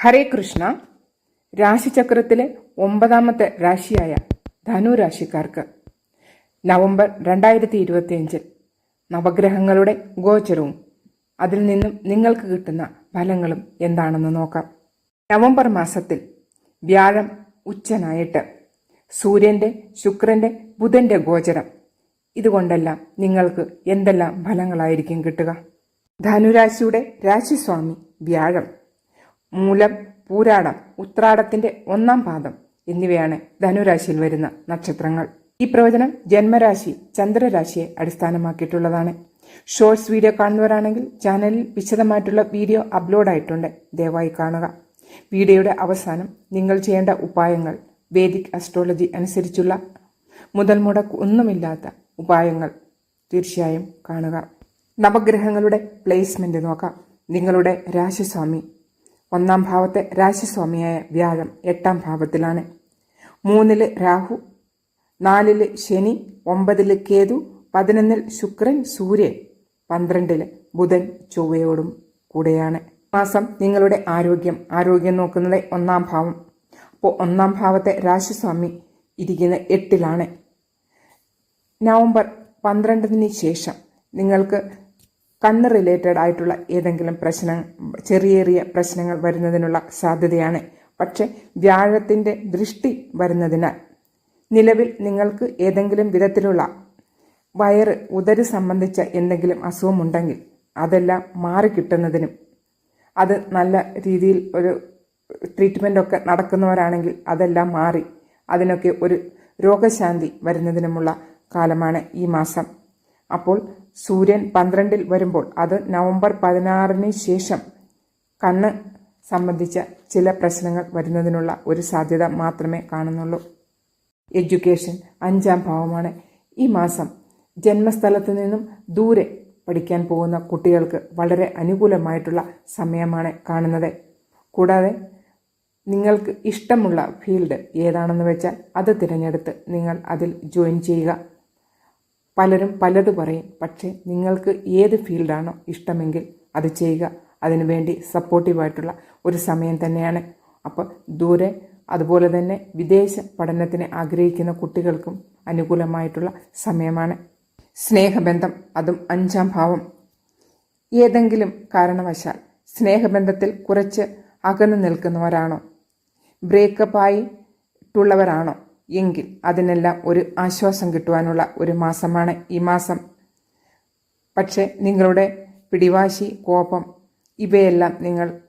ഹരേ കൃഷ്ണ. രാശിചക്രത്തിലെ ഒമ്പതാമത്തെ രാശിയായ ധനു രാശിക്കാർക്ക് നവംബർ രണ്ടായിരത്തി ഇരുപത്തിയഞ്ചിൽ നവഗ്രഹങ്ങളുടെ ഗോചരവും അതിൽ നിന്നും നിങ്ങൾക്ക് കിട്ടുന്ന ഫലങ്ങളും എന്താണെന്ന് നോക്കാം. നവംബർ മാസത്തിൽ വ്യാഴം ഉച്ചനായിട്ട് സൂര്യന്റെ ശുക്രന്റെ ബുധന്റെ ഗോചരം. ഇതുകൊണ്ടെല്ലാം നിങ്ങൾക്ക് എന്തെല്ലാം ഫലങ്ങളായിരിക്കും കിട്ടുക? ധനുരാശിയുടെ രാശിസ്വാമി വ്യാഴം. മൂലം പൂരാടം ഉത്രാടത്തിന്റെ ഒന്നാം പാദം എന്നിവയാണ് ധനുരാശിയിൽ വരുന്ന നക്ഷത്രങ്ങൾ. ഈ പ്രവചനം ജന്മരാശി ചന്ദ്രരാശിയെ അടിസ്ഥാനമാക്കിയിട്ടുള്ളതാണ്. ഷോർട്സ് വീഡിയോ കാണുന്നവരാണെങ്കിൽ ചാനലിൽ വിശദമായിട്ടുള്ള വീഡിയോ അപ്ലോഡ് ആയിട്ടുണ്ട്. ദയവായി കാണുക. വീഡിയോയുടെ അവസാനം നിങ്ങൾ ചെയ്യേണ്ട ഉപായങ്ങൾ വേദിക് അസ്ട്രോളജി അനുസരിച്ചുള്ള മുതൽ മുടക്ക് ഒന്നുമില്ലാത്ത ഉപായങ്ങൾ തീർച്ചയായും കാണുക. നവഗ്രഹങ്ങളുടെ പ്ലേസ്മെന്റ് നോക്കാം. നിങ്ങളുടെ രാശിസ്വാമി ഒന്നാം ഭാവത്തെ രാശിസ്വാമിയായ വ്യാഴം എട്ടാം ഭാവത്തിലാണ്. മൂന്നിൽ രാഹു നാലിൽ ശനി ഒമ്പതിൽ കേതു പതിനൊന്നിൽ ശുക്രൻ സൂര്യൻ പന്ത്രണ്ടിൽ ബുധൻ ചൊവ്വയോടും കൂടെയാണ്. മാസം നിങ്ങളുടെ ആരോഗ്യം. ആരോഗ്യം നോക്കുന്നത് ഒന്നാം ഭാവം. അപ്പോൾ ഒന്നാം ഭാവത്തെ രാശിസ്വാമി ഇരിക്കുന്ന എട്ടിലാണ്. നവംബർ പന്ത്രണ്ടിന് ശേഷം നിങ്ങൾക്ക് കണ്ണ് റിലേറ്റഡ് ആയിട്ടുള്ള ഏതെങ്കിലും പ്രശ്നം ചെറിയ ചെറിയ പ്രശ്നങ്ങൾ വരുന്നതിനുള്ള സാധ്യതയാണ്. പക്ഷേ വ്യാഴത്തിന്റെ ദൃഷ്ടി വരുന്നതിനാൽ നിലവിൽ നിങ്ങൾക്ക് ഏതെങ്കിലും വിധത്തിലുള്ള വയറ് ഉദര് സംബന്ധിച്ച എന്തെങ്കിലും അസുഖമുണ്ടെങ്കിൽ അതെല്ലാം മാറിക്കിട്ടുന്നതിനും അത് നല്ല രീതിയിൽ ഒരു ട്രീറ്റ്മെന്റ് ഒക്കെ നടക്കുന്നവരാണെങ്കിൽ അതെല്ലാം മാറി അതിനൊക്കെ ഒരു രോഗശാന്തി വരുന്നതിനുമുള്ള കാലമാണ് ഈ മാസം. അപ്പോൾ സൂര്യൻ പന്ത്രണ്ടിൽ വരുമ്പോൾ അത് നവംബർ പതിനാറിന് ശേഷം കണ്ണ് സംബന്ധിച്ച ചില പ്രശ്നങ്ങൾ വരുന്നതിനുള്ള ഒരു സാധ്യത മാത്രമേ കാണുന്നുള്ളൂ. എഡ്യൂക്കേഷൻ അഞ്ചാം ഭാവമാണ്. ഈ മാസം ജന്മസ്ഥലത്ത് നിന്നും ദൂരെ പഠിക്കാൻ പോകുന്ന കുട്ടികൾക്ക് വളരെ അനുകൂലമായിട്ടുള്ള സമയമാണ് കാണുന്നത്. കൂടാതെ നിങ്ങൾക്ക് ഇഷ്ടമുള്ള ഫീൽഡ് ഏതാണെന്ന് വെച്ചാൽ അത് തിരഞ്ഞെടുത്ത് നിങ്ങൾ അതിൽ ജോയിൻ ചെയ്യുക. പലരും പലത് പറയും. പക്ഷേ നിങ്ങൾക്ക് ഏത് ഫീൽഡാണോ ഇഷ്ടമെങ്കിൽ അത് ചെയ്യുക. അതിനുവേണ്ടി സപ്പോർട്ടീവായിട്ടുള്ള ഒരു സമയം തന്നെയാണ്. അപ്പോൾ ദൂരെ അതുപോലെ തന്നെ വിദേശ പഠനത്തിന് ആഗ്രഹിക്കുന്ന കുട്ടികൾക്കും അനുകൂലമായിട്ടുള്ള സമയമാണ്. സ്നേഹബന്ധം അതും അഞ്ചാം ഭാവം. ഏതെങ്കിലും കാരണവശാൽ സ്നേഹബന്ധത്തിൽ കുറച്ച് അകന്നു നിൽക്കുന്നവരാണോ? ബ്രേക്കപ്പായിട്ടുള്ളവരാണോ എങ്കിൽ അതിനെല്ലാം ഒരു ആശ്വാസം കിട്ടുവാനുള്ള ഒരു മാസമാണ് ഈ മാസം. പക്ഷേ നിങ്ങളുടെ പിടിവാശി കോപം ഇവയെല്ലാം നിങ്ങൾ